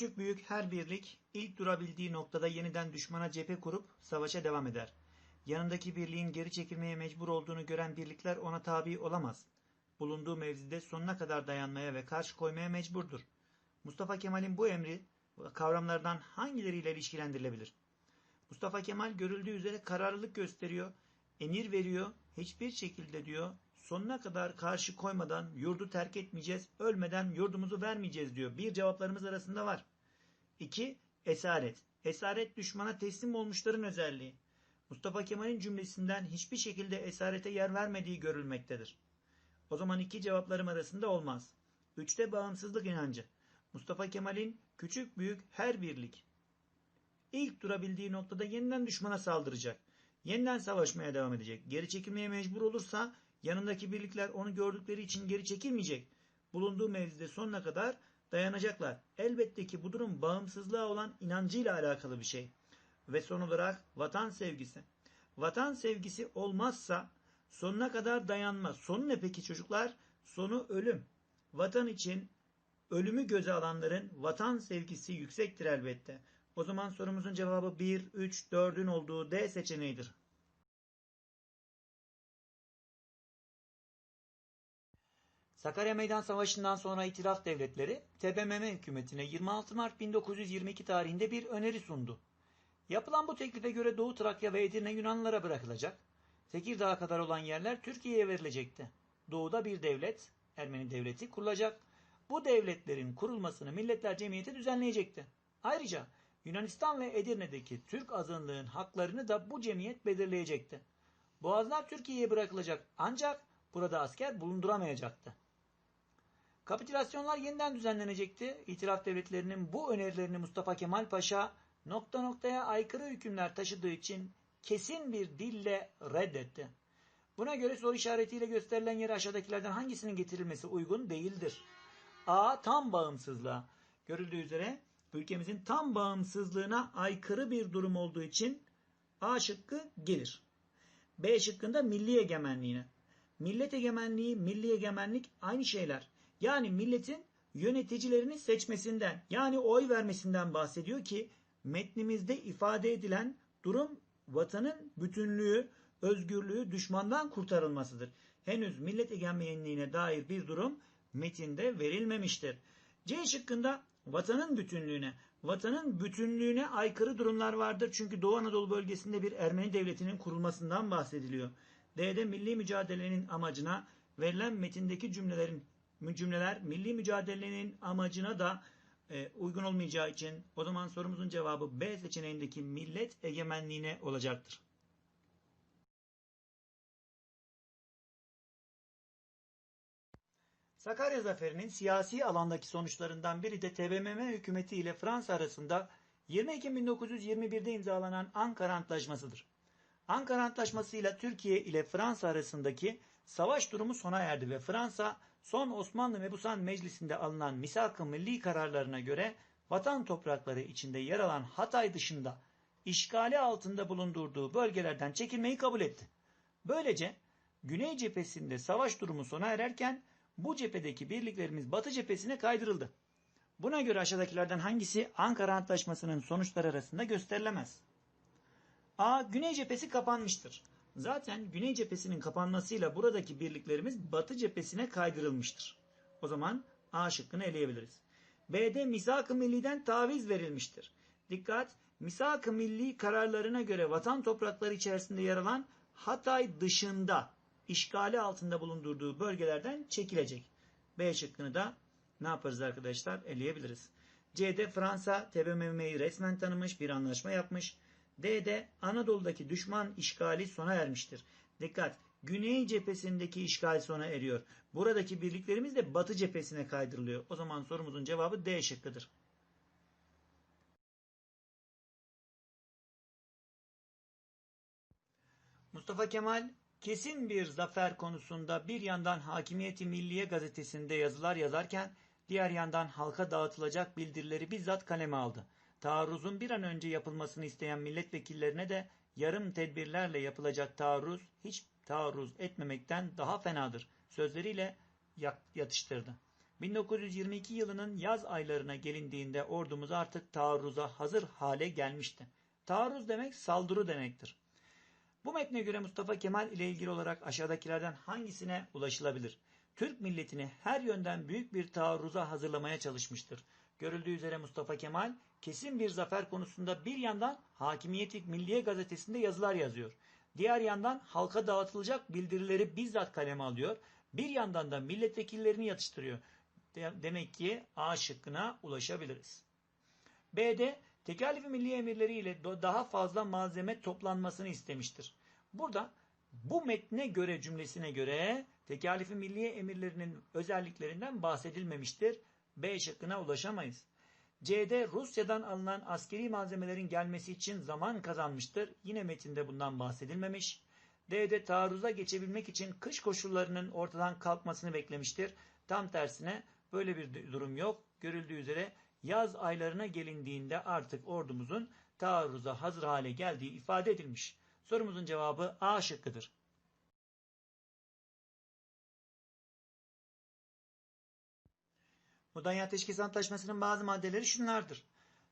Küçük büyük her birlik ilk durabildiği noktada yeniden düşmana cephe kurup savaşa devam eder. Yanındaki birliğin geri çekilmeye mecbur olduğunu gören birlikler ona tabi olamaz. Bulunduğu mevzide sonuna kadar dayanmaya ve karşı koymaya mecburdur. Mustafa Kemal'in bu emri kavramlardan hangileriyle ilişkilendirilebilir? Mustafa Kemal görüldüğü üzere kararlılık gösteriyor, emir veriyor, hiçbir şekilde diyor sonuna kadar karşı koymadan yurdu terk etmeyeceğiz, ölmeden yurdumuzu vermeyeceğiz diyor. Bir cevaplarımız arasında var. İki, esaret. Esaret düşmana teslim olmuşların özelliği. Mustafa Kemal'in cümlesinden hiçbir şekilde esarete yer vermediği görülmektedir. O zaman iki cevaplarım arasında olmaz. Üçte bağımsızlık inancı. Mustafa Kemal'in küçük büyük her birlik. İlk durabildiği noktada yeniden düşmana saldıracak. Yeniden savaşmaya devam edecek. Geri çekilmeye mecbur olursa yanındaki birlikler onu gördükleri için geri çekilmeyecek. Bulunduğu mevzide sonuna kadar dayanacaklar. Elbette ki bu durum bağımsızlığa olan inancıyla alakalı bir şey. Ve son olarak vatan sevgisi. Vatan sevgisi olmazsa sonuna kadar dayanma. Sonu ne peki çocuklar? Sonu ölüm. Vatan için ölümü göze alanların vatan sevgisi yüksektir elbette. O zaman sorumuzun cevabı 1, 3, 4'ün olduğu D seçeneğidir. Sakarya Meydan Savaşı'ndan sonra itiraf devletleri TBMM hükümetine 26 Mart 1922 tarihinde bir öneri sundu. Yapılan bu teklife göre Doğu Trakya ve Edirne Yunanlılara bırakılacak. Tekirdağ'a kadar olan yerler Türkiye'ye verilecekti. Doğuda bir devlet, Ermeni devleti kurulacak. Bu devletlerin kurulmasını Milletler Cemiyeti düzenleyecekti. Ayrıca Yunanistan ve Edirne'deki Türk azınlığın haklarını da bu cemiyet belirleyecekti. Boğazlar Türkiye'ye bırakılacak ancak burada asker bulunduramayacaktı. Kapitülasyonlar yeniden düzenlenecekti. İtiraf devletlerinin bu önerilerini Mustafa Kemal Paşa nokta noktaya aykırı hükümler taşıdığı için kesin bir dille reddetti. Buna göre soru işaretiyle gösterilen yere aşağıdakilerden hangisinin getirilmesi uygun değildir? A. Tam bağımsızlığa. Görüldüğü üzere ülkemizin tam bağımsızlığına aykırı bir durum olduğu için A şıkkı gelir. B şıkkında milli egemenliğine. Millet egemenliği, milli egemenlik aynı şeyler. Yani milletin yöneticilerini seçmesinden yani oy vermesinden bahsediyor ki metnimizde ifade edilen durum vatanın bütünlüğü, özgürlüğü düşmandan kurtarılmasıdır. Henüz millet egemenliğine dair bir durum metinde verilmemiştir. C şıkkında vatanın bütünlüğüne, vatanın bütünlüğüne aykırı durumlar vardır. Çünkü Doğu Anadolu bölgesinde bir Ermeni devletinin kurulmasından bahsediliyor. D'de milli mücadelenin amacına verilen metindeki cümlelerin cümleler milli mücadelenin amacına da e, uygun olmayacağı için o zaman sorumuzun cevabı B seçeneğindeki millet egemenliğine olacaktır. Sakarya Zaferi'nin siyasi alandaki sonuçlarından biri de TBMM hükümeti ile Fransa arasında 20 Ekim 1921'de imzalanan Ankara Antlaşması'dır. Ankara Antlaşması ile Türkiye ile Fransa arasındaki savaş durumu sona erdi ve Fransa son Osmanlı Mebusan Meclisi'nde alınan misak-ı milli kararlarına göre vatan toprakları içinde yer alan Hatay dışında işgali altında bulundurduğu bölgelerden çekilmeyi kabul etti. Böylece Güney cephesinde savaş durumu sona ererken bu cephedeki birliklerimiz Batı cephesine kaydırıldı. Buna göre aşağıdakilerden hangisi Ankara Antlaşması'nın sonuçları arasında gösterilemez? A. Güney cephesi kapanmıştır. Zaten Güney cephesinin kapanmasıyla buradaki birliklerimiz Batı cephesine kaydırılmıştır. O zaman A şıkkını eleyebiliriz. B'de misak-ı milliden taviz verilmiştir. Dikkat! Misak-ı milli kararlarına göre vatan toprakları içerisinde yer alan Hatay dışında işgali altında bulundurduğu bölgelerden çekilecek. B şıkkını da ne yaparız arkadaşlar? Eleyebiliriz. C'de Fransa TBMM'yi resmen tanımış bir anlaşma yapmış. D'de Anadolu'daki düşman işgali sona ermiştir. Dikkat! Güney cephesindeki işgal sona eriyor. Buradaki birliklerimiz de batı cephesine kaydırılıyor. O zaman sorumuzun cevabı D şıkkıdır. Mustafa Kemal kesin bir zafer konusunda bir yandan Hakimiyeti Milliye gazetesinde yazılar yazarken diğer yandan halka dağıtılacak bildirileri bizzat kaleme aldı taarruzun bir an önce yapılmasını isteyen milletvekillerine de yarım tedbirlerle yapılacak taarruz hiç taarruz etmemekten daha fenadır sözleriyle yatıştırdı. 1922 yılının yaz aylarına gelindiğinde ordumuz artık taarruza hazır hale gelmişti. Taarruz demek saldırı demektir. Bu metne göre Mustafa Kemal ile ilgili olarak aşağıdakilerden hangisine ulaşılabilir? Türk milletini her yönden büyük bir taarruza hazırlamaya çalışmıştır. Görüldüğü üzere Mustafa Kemal kesin bir zafer konusunda bir yandan Hakimiyeti Milliye gazetesinde yazılar yazıyor. Diğer yandan halka dağıtılacak bildirileri bizzat kaleme alıyor. Bir yandan da milletvekillerini yatıştırıyor. Demek ki A şıkkına ulaşabiliriz. B'de tekalifi milli emirleri ile daha fazla malzeme toplanmasını istemiştir. Burada bu metne göre cümlesine göre tekalifi milliye emirlerinin özelliklerinden bahsedilmemiştir. B şıkkına ulaşamayız. C'de Rusya'dan alınan askeri malzemelerin gelmesi için zaman kazanmıştır. Yine metinde bundan bahsedilmemiş. D'de taarruza geçebilmek için kış koşullarının ortadan kalkmasını beklemiştir. Tam tersine böyle bir durum yok. Görüldüğü üzere yaz aylarına gelindiğinde artık ordumuzun taarruza hazır hale geldiği ifade edilmiş. Sorumuzun cevabı A şıkkıdır. Mudanya Ateşkes Antlaşması'nın bazı maddeleri şunlardır.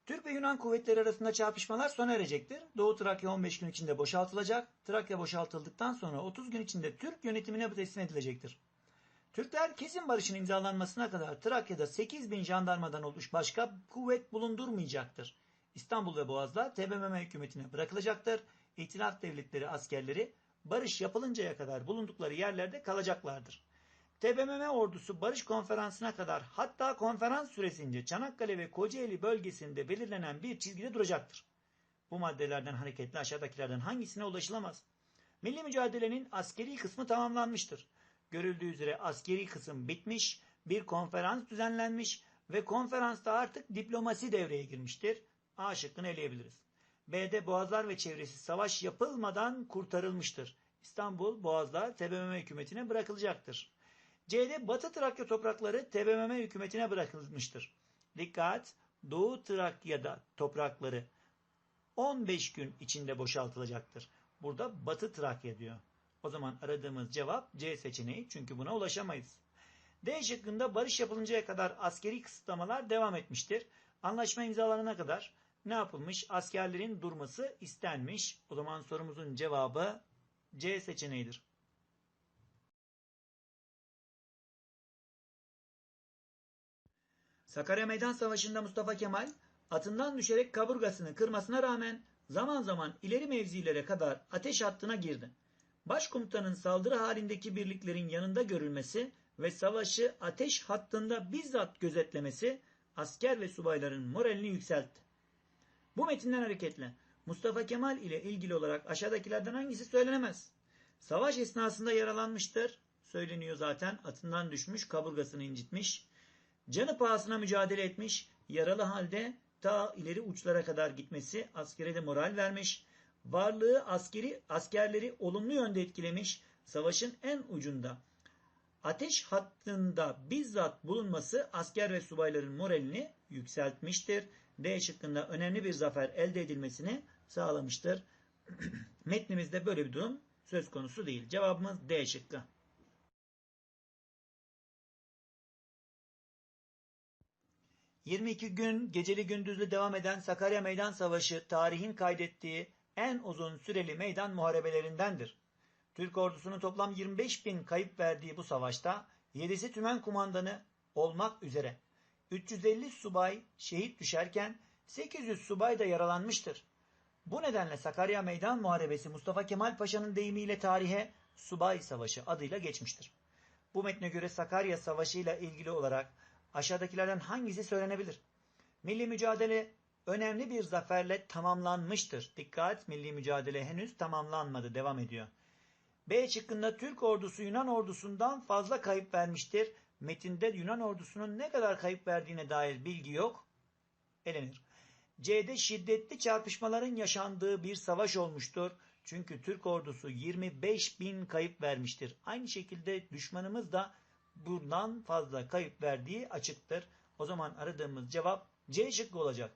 Türk ve Yunan kuvvetleri arasında çarpışmalar sona erecektir. Doğu Trakya 15 gün içinde boşaltılacak. Trakya boşaltıldıktan sonra 30 gün içinde Türk yönetimine teslim edilecektir. Türkler kesin barışın imzalanmasına kadar Trakya'da 8 bin jandarmadan olmuş başka kuvvet bulundurmayacaktır. İstanbul ve Boğaz'da TBMM hükümetine bırakılacaktır. İtilaf devletleri askerleri barış yapılıncaya kadar bulundukları yerlerde kalacaklardır. TBMM ordusu barış konferansına kadar hatta konferans süresince Çanakkale ve Kocaeli bölgesinde belirlenen bir çizgide duracaktır. Bu maddelerden hareketle aşağıdakilerden hangisine ulaşılamaz? Milli mücadelenin askeri kısmı tamamlanmıştır. Görüldüğü üzere askeri kısım bitmiş, bir konferans düzenlenmiş ve konferansta artık diplomasi devreye girmiştir. A şıkkını eleyebiliriz. B'de Boğazlar ve çevresi savaş yapılmadan kurtarılmıştır. İstanbul, Boğazlar TBMM hükümetine bırakılacaktır. C'de Batı Trakya toprakları TBMM hükümetine bırakılmıştır. Dikkat! Doğu Trakya'da toprakları 15 gün içinde boşaltılacaktır. Burada Batı Trakya diyor. O zaman aradığımız cevap C seçeneği çünkü buna ulaşamayız. D şıkkında barış yapılıncaya kadar askeri kısıtlamalar devam etmiştir. Anlaşma imzalanana kadar ne yapılmış? Askerlerin durması istenmiş. O zaman sorumuzun cevabı C seçeneğidir. Sakarya Meydan Savaşı'nda Mustafa Kemal atından düşerek kaburgasını kırmasına rağmen zaman zaman ileri mevzilere kadar ateş hattına girdi. Başkomutanın saldırı halindeki birliklerin yanında görülmesi ve savaşı ateş hattında bizzat gözetlemesi asker ve subayların moralini yükseltti. Bu metinden hareketle Mustafa Kemal ile ilgili olarak aşağıdakilerden hangisi söylenemez? Savaş esnasında yaralanmıştır. Söyleniyor zaten atından düşmüş kaburgasını incitmiş. Canı pahasına mücadele etmiş. Yaralı halde ta ileri uçlara kadar gitmesi askere de moral vermiş. Varlığı askeri askerleri olumlu yönde etkilemiş. Savaşın en ucunda ateş hattında bizzat bulunması asker ve subayların moralini yükseltmiştir. D şıkkında önemli bir zafer elde edilmesini sağlamıştır. Metnimizde böyle bir durum söz konusu değil. Cevabımız D şıkkı. ...22 gün geceli gündüzlü devam eden Sakarya Meydan Savaşı tarihin kaydettiği en uzun süreli meydan muharebelerindendir. Türk ordusunun toplam 25 bin kayıp verdiği bu savaşta 7'si tümen kumandanı olmak üzere 350 subay şehit düşerken 800 subay da yaralanmıştır. Bu nedenle Sakarya Meydan Muharebesi Mustafa Kemal Paşa'nın deyimiyle tarihe Subay Savaşı adıyla geçmiştir. Bu metne göre Sakarya Savaşı ile ilgili olarak aşağıdakilerden hangisi söylenebilir? Milli mücadele önemli bir zaferle tamamlanmıştır. Dikkat milli mücadele henüz tamamlanmadı devam ediyor. B şıkkında Türk ordusu Yunan ordusundan fazla kayıp vermiştir. Metinde Yunan ordusunun ne kadar kayıp verdiğine dair bilgi yok. Elenir. C'de şiddetli çarpışmaların yaşandığı bir savaş olmuştur. Çünkü Türk ordusu 25 bin kayıp vermiştir. Aynı şekilde düşmanımız da bundan fazla kayıp verdiği açıktır. O zaman aradığımız cevap C şıkkı olacak.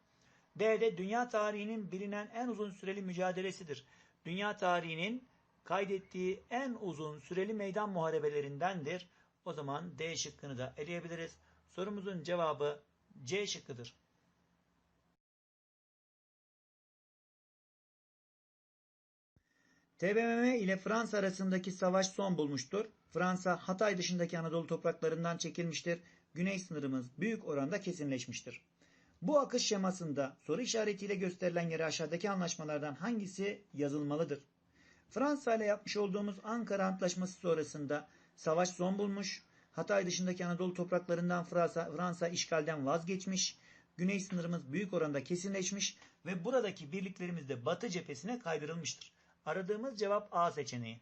D'de dünya tarihinin bilinen en uzun süreli mücadelesidir. Dünya tarihinin kaydettiği en uzun süreli meydan muharebelerindendir. O zaman D şıkkını da eleyebiliriz. Sorumuzun cevabı C şıkkıdır. TBMM ile Fransa arasındaki savaş son bulmuştur. Fransa Hatay dışındaki Anadolu topraklarından çekilmiştir. Güney sınırımız büyük oranda kesinleşmiştir. Bu akış şemasında soru işaretiyle gösterilen yere aşağıdaki anlaşmalardan hangisi yazılmalıdır? Fransa ile yapmış olduğumuz Ankara Antlaşması sonrasında savaş son bulmuş. Hatay dışındaki Anadolu topraklarından Fransa, Fransa işgalden vazgeçmiş. Güney sınırımız büyük oranda kesinleşmiş ve buradaki birliklerimiz de Batı cephesine kaydırılmıştır. Aradığımız cevap A seçeneği.